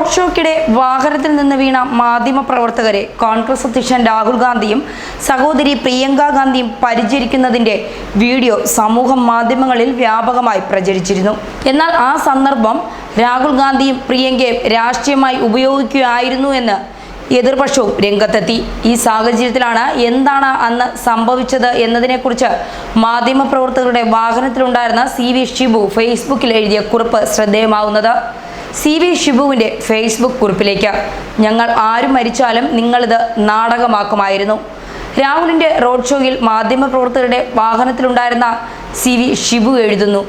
Road ഷോയ്ക്കിടെ വാഹനത്തിൽ നിന്ന് വീണ മാധ്യമപ്രവർത്തകരെ കോൺഗ്രസ് അധ്യക്ഷൻ രാഹുൽ ഗാന്ധിയും സഹോദരി പ്രിയങ്ക ഗാന്ധിയും പരിചരിക്കുന്നതിന്റെ വീഡിയോ സമൂഹ മാധ്യമങ്ങളിൽ വ്യാപകമായി പ്രചരിച്ചിരുന്നു. എന്നാൽ ആ സന്ദർഭം രാഹുൽ ഗാന്ധിയും പ്രിയങ്കയും രാഷ്ട്രീയമായി ഉപയോഗിക്കുകയായിരുന്നു എന്ന് എതിർപക്ഷവും രംഗത്തെത്തി. ഈ സാഹചര്യത്തിലാണ് എന്താണ് അന്ന് സംഭവിച്ചത് എന്നതിനെക്കുറിച്ച് മാധ്യമപ്രവർത്തകരുടെ വാഹനത്തിലുണ്ടായിരുന്ന സി വി ഷിബു ഫേസ്ബുക്കിൽ എഴുതിയ കുറിപ്പ് ശ്രദ്ധേയമാവുന്നത്. സി വി ഷിബുവിന്റെ ഫേസ്ബുക്ക് കുറിപ്പിലേക്ക്. ഞങ്ങൾ ആരും മരിച്ചാലും നിങ്ങളിത് നാടകമാക്കുമായിരുന്നു. രാഹുലിന്റെ റോഡ് ഷോയിൽ മാധ്യമപ്രവർത്തകരുടെ വാഹനത്തിലുണ്ടായിരുന്ന സി വി ഷിബു എഴുതുന്നു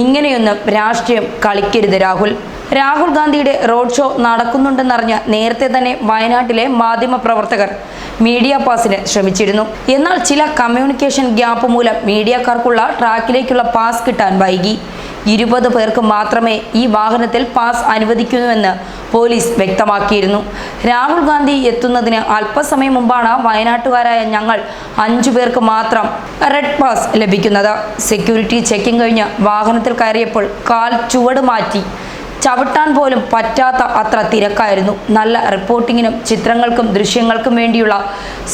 ഇങ്ങനെയൊന്നും രാഷ്ട്രീയം കളിക്കരുത് രാഹുൽ. രാഹുൽ ഗാന്ധിയുടെ റോഡ് ഷോ നടക്കുന്നുണ്ടെന്നറിഞ്ഞ നേരത്തെ തന്നെ വയനാട്ടിലെ മാധ്യമപ്രവർത്തകർ മീഡിയ പാസിന് ശ്രമിച്ചിരുന്നു. എന്നാൽ ചില കമ്മ്യൂണിക്കേഷൻ ഗ്യാപ്പ് മൂലം മീഡിയക്കാർക്കുള്ള ട്രാക്കിലേക്കുള്ള പാസ് കിട്ടാൻ വൈകി. ഇരുപത് പേർക്ക് മാത്രമേ ഈ വാഹനത്തിൽ പാസ് അനുവദിക്കുന്നുവെന്ന് പോലീസ് വ്യക്തമാക്കിയിരുന്നു. രാഹുൽ ഗാന്ധി എത്തുന്നതിന് അല്പസമയം മുമ്പാണ് വയനാട്ടുകാരായ ഞങ്ങൾ അഞ്ചു പേർക്ക് മാത്രം റെഡ് പാസ് ലഭിക്കുന്നത്. സെക്യൂരിറ്റി ചെക്കിംഗ് കഴിഞ്ഞ് വാഹനത്തിൽ കയറിയപ്പോൾ കാൽ ചുവട് മാറ്റി. ചവിട്ടാൻ പോലും പറ്റാത്ത അത്ര തിരക്കായിരുന്നു. നല്ല റിപ്പോർട്ടിങ്ങിനും ചിത്രങ്ങൾക്കും ദൃശ്യങ്ങൾക്കും വേണ്ടിയുള്ള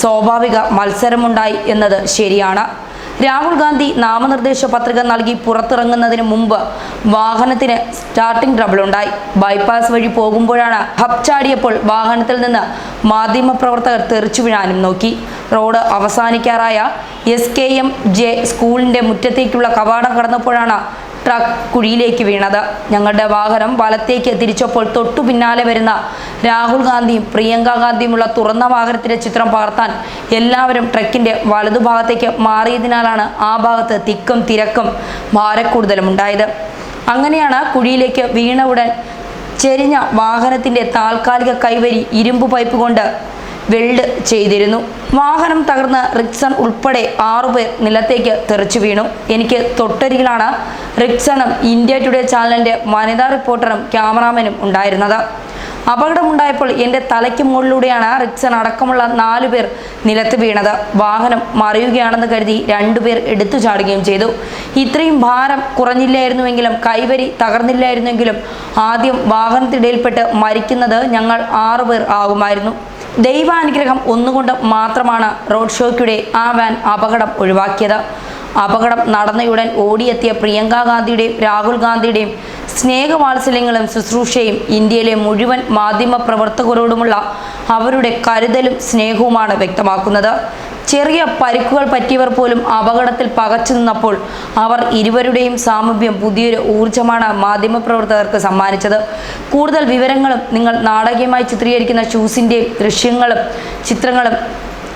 സ്വാഭാവിക മത്സരമുണ്ടായി എന്നത് ശരിയാണ്. രാഹുൽ ഗാന്ധി നാമനിർദ്ദേശ പത്രിക നൽകി പുറത്തിറങ്ങുന്നതിന് മുമ്പ് വാഹനത്തിന് സ്റ്റാർട്ടിംഗ് ട്രബിൾ ഉണ്ടായി. ബൈപ്പാസ് വഴി പോകുമ്പോഴാണ് ഹബ് ചാടിയപ്പോൾ വാഹനത്തിൽ നിന്ന് മാധ്യമപ്രവർത്തകർ തെറിച്ചു വീഴാനും നോക്കി. റോഡ് അവസാനിക്കാറായ എസ് കെ എം ജെ സ്കൂളിന്റെ മുറ്റത്തേക്കുള്ള കവാടം കടന്നപ്പോഴാണ് ട്രക്ക് കുഴിയിലേക്ക് വീണത്. ഞങ്ങളുടെ വാഹനം വലത്തേക്ക് തിരിച്ചപ്പോൾ തൊട്ടു പിന്നാലെ വരുന്ന രാഹുൽ ഗാന്ധിയും പ്രിയങ്ക ഗാന്ധിയുമുള്ള തുറന്ന വാഹനത്തിന്റെ ചിത്രം പകർത്താൻ എല്ലാവരും ട്രക്കിന്റെ വലതുഭാഗത്തേക്ക് മാറിയതിനാലാണ് ആ ഭാഗത്ത് തിക്കും തിരക്കും ഭാരക്കൂടുതലും ഉണ്ടായത്. അങ്ങനെയാണ് കുഴിയിലേക്ക് വീണ ഉടൻ ചെരിഞ്ഞ വാഹനത്തിന്റെ താൽക്കാലിക കൈവരി ഇരുമ്പ് പൈപ്പ് കൊണ്ട് വെൽഡ് ചെയ്തിരുന്നു. വാഹനം തകർന്ന് റിക്സൺ ഉൾപ്പെടെ ആറുപേർ നിലത്തേക്ക് തെറിച്ചു വീണു. എനിക്ക് തൊട്ടരികിലാണ് റിക്സണും ഇന്ത്യ ടുഡേ ചാനലിന്റെ വനിതാ റിപ്പോർട്ടറും ക്യാമറാമാനും ഉണ്ടായിരുന്നത്. അപകടമുണ്ടായപ്പോൾ എന്റെ തലയ്ക്ക് മുകളിലൂടെയാണ് റിക്സൺ അടക്കമുള്ള നാലു പേർ നിലത്ത് വീണത്. വാഹനം മറിയുകയാണെന്ന് കരുതി രണ്ടുപേർ എടുത്തു ചാടുകയും ചെയ്തു. ഇത്രയും ഭാരം കുറഞ്ഞില്ലായിരുന്നുവെങ്കിലും കൈവരി തകർന്നില്ലായിരുന്നെങ്കിലും ആദ്യം വാഹനത്തിടയിൽപ്പെട്ട് മരിക്കുന്നത് ഞങ്ങൾ ആറുപേർ ആകുമായിരുന്നു. ദൈവാനുഗ്രഹം ഒന്നുകൊണ്ട് മാത്രമാണ് റോഡ് ഷോയ്ക്കിടെ ആ വാൻ അപകടം ഒഴിവാക്കിയത്. അപകടം നടന്നയുടൻ ഓടിയെത്തിയ പ്രിയങ്ക ഗാന്ധിയുടെയും രാഹുൽ ഗാന്ധിയുടെയും സ്നേഹവാത്സല്യങ്ങളും ശുശ്രൂഷയും ഇന്ത്യയിലെ മുഴുവൻ മാധ്യമ പ്രവർത്തകരോടുമുള്ള അവരുടെ കരുതലും സ്നേഹവുമാണ് വ്യക്തമാക്കുന്നത്. ചെറിയ പരിക്കുകൾ പറ്റിയവർ പോലും അപകടത്തിൽ പകച്ചു നിന്നപ്പോൾ അവർ ഇരുവരുടെയും സാമീപ്യം പുതിയൊരു ഊർജമാണ് മാധ്യമപ്രവർത്തകർക്ക് സമ്മാനിച്ചത്. കൂടുതൽ വിവരങ്ങളും നിങ്ങൾ നാടകീയമായി ചിത്രീകരിക്കുന്ന ഷൂസിന്റെയും ദൃശ്യങ്ങളും ചിത്രങ്ങളും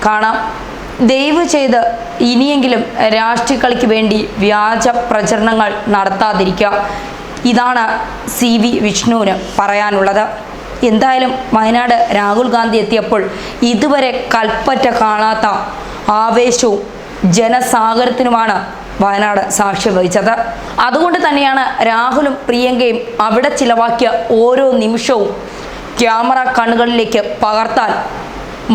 കാണാം. ദയവ് ചെയ്ത് ഇനിയെങ്കിലും രാഷ്ട്രീയക്കളിക്ക് വേണ്ടി വ്യാജ പ്രചരണങ്ങൾ നടത്താതിരിക്കുക. ഇതാണ് സി വി വിഷ്ണുവിന് പറയാനുള്ളത്. എന്തായാലും വയനാട് രാഹുൽ ഗാന്ധി എത്തിയപ്പോൾ ഇതുവരെ കൽപ്പറ്റ കാണാത്ത ആവേശവും ജനസാഗരത്തിനുമാണ് വയനാട് സാക്ഷ്യം വഹിച്ചത്. അതുകൊണ്ട് തന്നെയാണ് രാഹുലും പ്രിയങ്കയും അവിടെ ചിലവാക്കിയ ഓരോ നിമിഷവും ക്യാമറ കണ്ണുകളിലേക്ക് പകർത്താൻ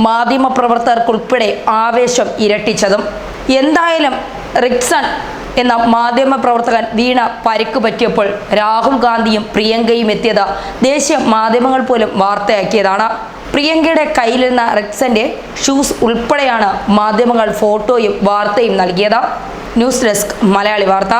മാധ്യമപ്രവർത്തകർക്കുൾപ്പെടെ ആവേശം ഇരട്ടിച്ചതും. എന്തായാലും റിക്സൺ എന്ന മാധ്യമ പ്രവർത്തകൻ വീണ പരിക്ക് പറ്റിയപ്പോൾ രാഹുൽ ഗാന്ധിയും പ്രിയങ്കയും എത്തിയത് ദേശീയ മാധ്യമങ്ങൾ പോലും വാർത്തയാക്കിയതാണ്. പ്രിയങ്കയുടെ കയ്യിലിരുന്ന റെക്സന്റെ ഷൂസ് ഉൾപ്പെടെയാണ് മാധ്യമങ്ങൾ ഫോട്ടോയും വാർത്തയും നൽകിയത്. ന്യൂസ് ഡെസ്ക് മലയാളി വാർത്ത.